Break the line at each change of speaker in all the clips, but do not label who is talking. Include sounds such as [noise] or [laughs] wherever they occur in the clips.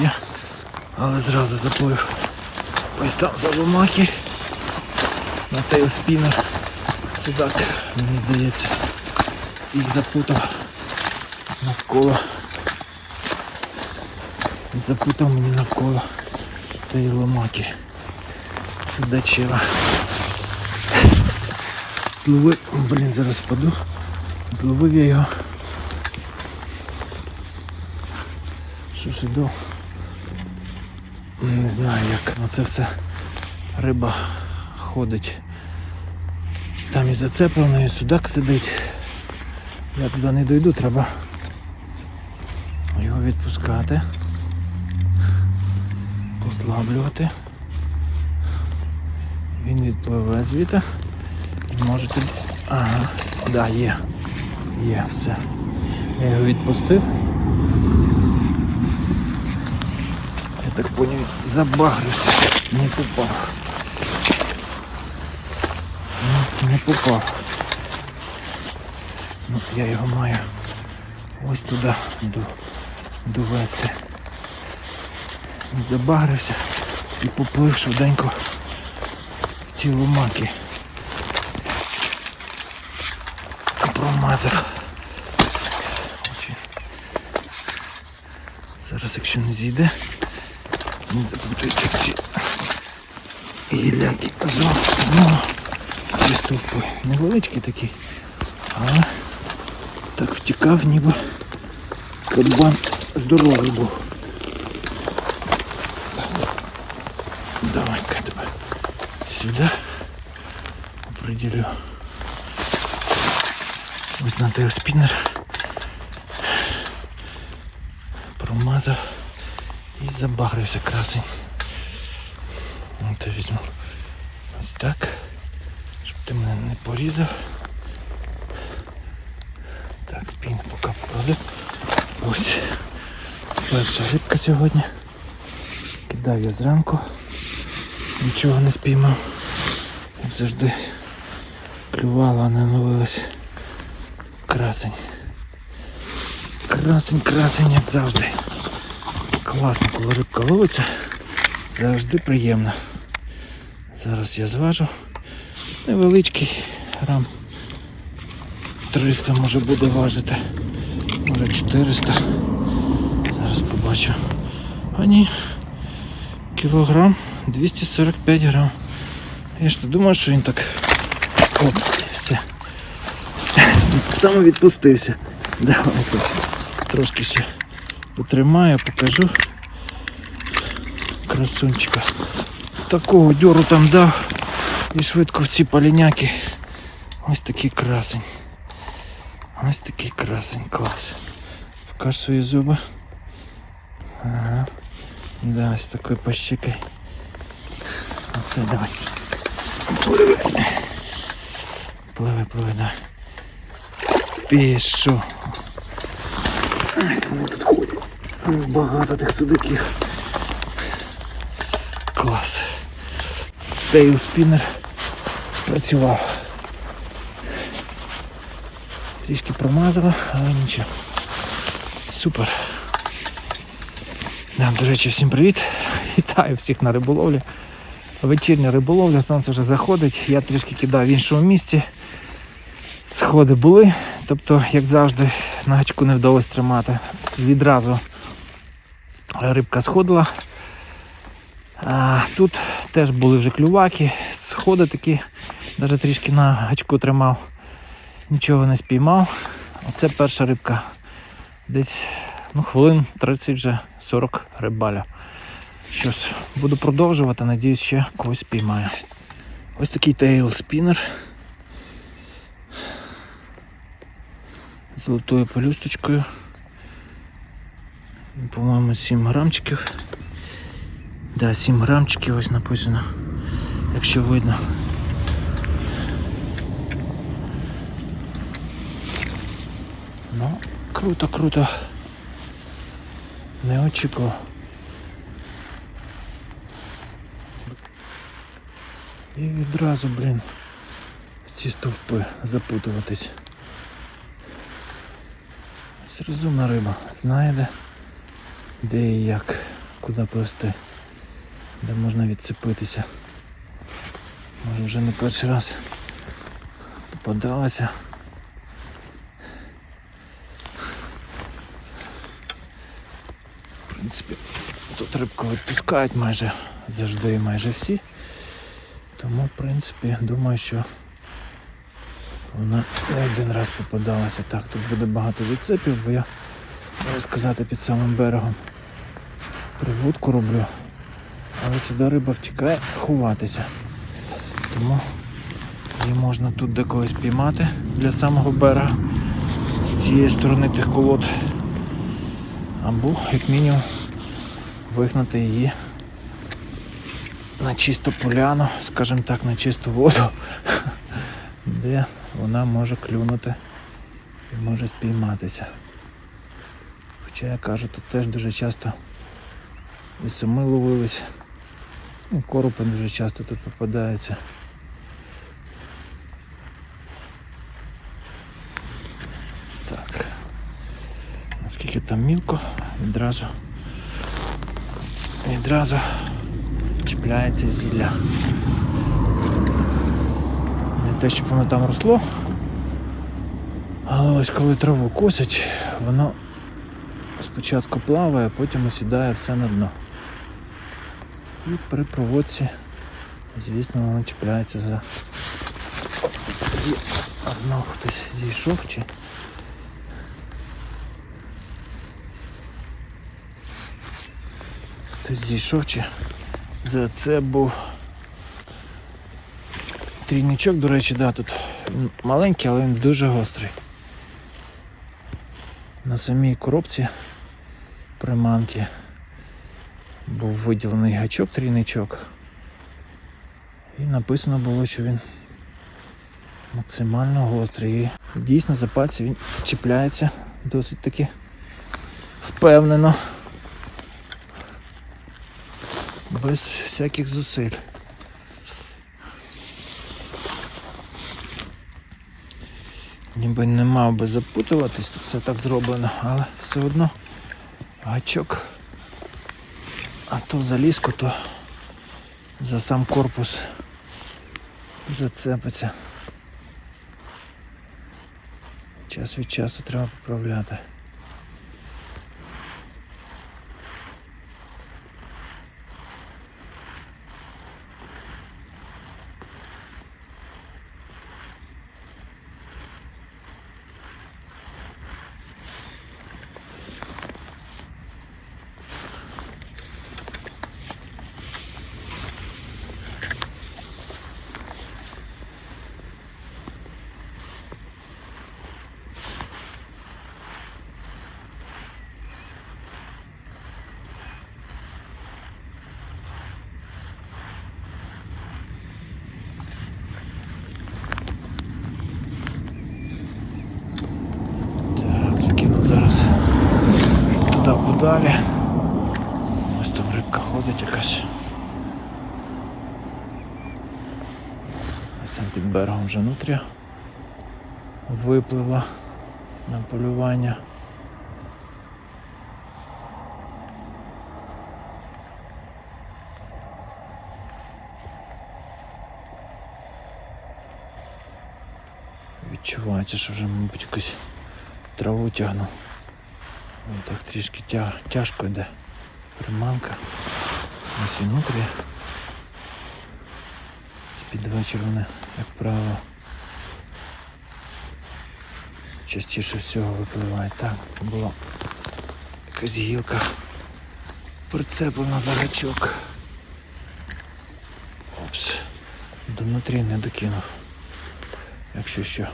є, але зразу заплив. Ось там за ломаки. На тейлспінер. Судак, мені здається, їх запутав навколо. Запутав мені навколо тієї ломаки. Судачила. Зловив, блін, зараз впаду. Зловив я його. Що ж іду? Не знаю як. Це все риба ходить. Там і зацеплено, і судак сидить. Я туди не дойду, треба його відпускати. Послаблювати. Він відпливе звідти. Можете. Ага, да, є. Є, все. Я його відпустив. Так поняв, забагрився. Не попав. Ну, Не попав. Ну, я його маю ось туди до, довести. Забагрився і поплив швиденько в ті ломаки. Промазав. Ось. Зараз, якщо не зійде, не запутується в ці гіляки. Зо, ну, ці стовпи. Невеличкий такий, але так втікав, ніби кабан здоровий був. Так. Давай-ка тебе сюди определю. Ось на тейлспінер промазав І забагрився красень. От візьму ось так, щоб ти мене не порізав. Так, спін поки покладу. Ось перша рибка сьогодні. Кидав я зранку, нічого не спіймав. Як завжди клювала, а не ловилась. Красень. Красень, красень, як завжди. Класно, коли рибка ловиться. Завжди приємно. Зараз я зважу. Невеличкий грам 300 може буде важити. Може 400. Зараз побачу. А ні. Кілограм 245 грам. Я ж то думав, що він так. Оп, все. Саме відпустився. Давайте трошки ще потримаю, покажу красунчика. Такого дьору там дав і швидко в ці поліняки. Ось такий красень. Ось такий красень, клас. Покаж свої зуби. Ага. Да, ось такой пощикой. Все, давай. Пливи. Пливи, пливи, давай. Пішов. Ось вони тут ходять. Багато тих судаків. Клас. Тейл спіннер спрацював. Трішки промазало, але нічого. Супер. Да, до речі, всім привіт. Вітаю всіх на риболовлі. Вечірня риболовля, сонце вже заходить. Я трішки кидав в іншому місці. Сходи були, тобто, як завжди, на гачку не вдалося тримати. Відразу рибка сходила. Тут теж були вже клюваки, сходи такі, навіть трішки на гачку тримав, нічого не спіймав. Оце перша рибка. Десь ну, хвилин 30 вже 40 рибаля. Що ж, буду продовжувати, надіюсь, ще когось спіймаю. Ось такий тейл спінер. Золотою пелюсточкою. По-моєму, 7 грамчиків. Да, 7 грамчиків ось написано, якщо видно. Ну, круто, круто. Не очікував. І відразу, блін, в ці стовпи запутуватись. Ось розумна риба, знає де, де і як. куди плести, де можна відцепитися. Може вже не перший раз попадалася. В принципі, тут рибку відпускають майже завжди майже всі. Тому, в принципі, думаю, що вона не один раз попадалася. Так, тут буде багато відцепів, бо я, можу сказати, під самим берегом приводку роблю. Але сюди риба втікає ховатися. Тому її можна тут деколи спіймати для самого берега з цієї сторони тих колод. Або, як мінімум, вигнати її на чисту поляну, скажімо так, на чисту воду, [laughs] де вона може клюнути і може спійматися. Хоча я кажу, тут теж дуже часто і суми ловились. Ну, коропи дуже часто тут попадаються. Так. Наскільки там мілко, відразу відразу чіпляється зілля. Не те, щоб воно там росло. Але ось коли траву косять, воно спочатку плаває, потім осідає все на дно. І при проводці, звісно, воно чіпляється за. А знов хтось зійшов чи. Хтось зійшов чи за це був трійничок, до речі, да, тут маленький, але він дуже гострий. На самій коробці приманки був виділений гачок трійничок. І написано було, що він максимально гострий. І дійсно за пальці він чіпляється досить таки впевнено. Без всяких зусиль. Ніби не мав би запутуватись, тут все так зроблено, але все одно гачок. То за ліску, то за сам корпус зацепиться. Час від часу треба поправляти. Так, закину зараз подалі. Ось там рибка ходить якась. Ось там під берегом вже нутря випливла на полювання. Відчувається, що вже, мабуть, якусь траву тягну. Ось так трішки тя... тяжко йде приманка. Ось і нутрі. Під вечір вони, як правило, частіше всього випливають. Так, була якась гілка прицеплена за гачок. Опс, до не докинув. Якщо що.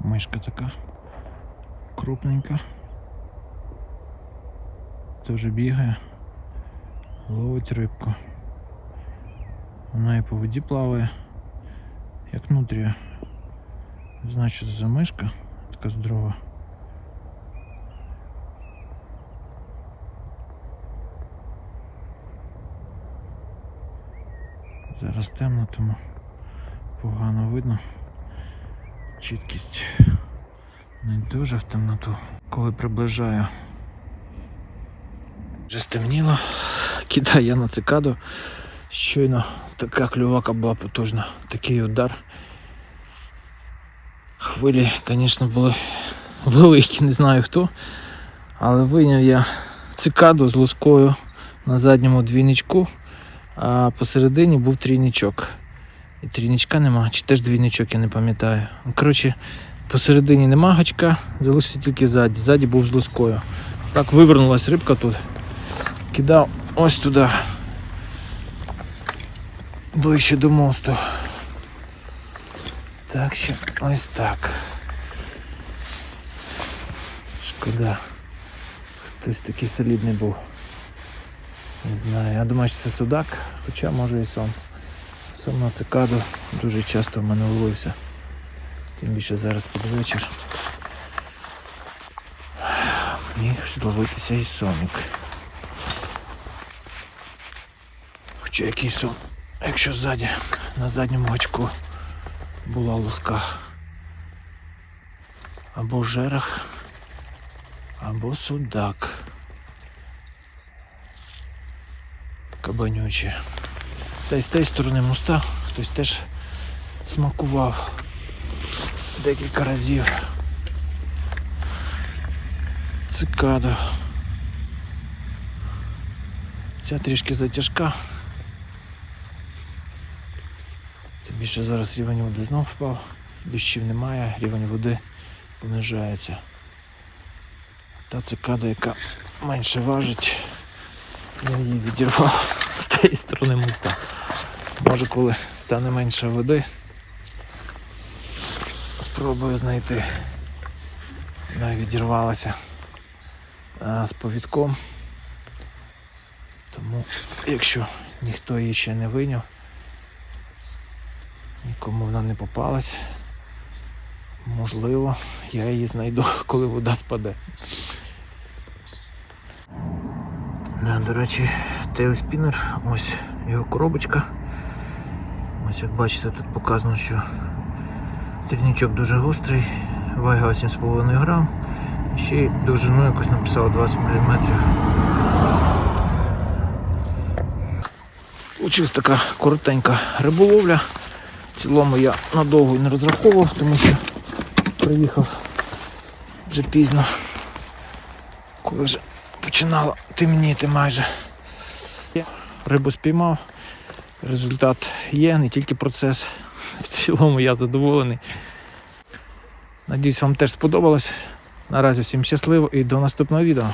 Мишка така крупненька. Теж бігає, ловить рибку. Вона і по воді плаває, як нутрія. Знаю, за мишка, така здорова. Зараз темно, тому погано видно. Чіткість не дуже в темноту. Коли приближаю, вже стемніло, кидаю я на цикаду. Щойно така клювака була потужна, такий удар. Хвилі, звісно, були великі, не знаю хто. Але вийняв я цикаду з лускою на задньому двійничку, а посередині був трійничок. І трійничка нема, чи теж двійничок, я не пам'ятаю. Коротше, посередині нема гачка, залишився тільки ззаді. Ззаді був з лускою. Так вивернулась рибка тут. Кидав ось туди. Ближче до мосту. Так що ось так. Шкода. Хтось такий солідний був. Не знаю. Я думаю, що це судак, хоча може і сом. Сом на цикаду дуже часто в мене ловився. Тим більше зараз під вечір. Міг зловитися і сомік. Хоча який сом, якщо ззаді, на задньому гачку була луска. Або жерех, або судак. Кабанючі. Та й з тієї сторони моста хтось теж смакував декілька разів. Цикада. Ця трішки затяжка. Тим більше зараз рівень води знов впав, дощів немає, рівень води понижається. Та цикада, яка менше важить, я її відірвав з тієї сторони моста. Може коли стане менше води, спробую знайти. Вона відірвалася з повідком. Тому якщо ніхто її ще не виняв, нікому вона не попалась, можливо, я її знайду, [laughs] коли вода спаде. Да, до речі, тейлспінер, ось його коробочка. Ось як бачите, тут показано, що трійничок дуже гострий, вага 8,5 грам. І ще й довжину якось написало 20 мм. Получилась така коротенька риболовля. В цілому я надовго не розраховував, тому що приїхав вже пізно, коли вже починало темніти майже. Рибу спіймав. Результат є, не тільки процес. В цілому я задоволений. Надіюсь, вам теж сподобалось. Наразі всім щасливо і до наступного відео.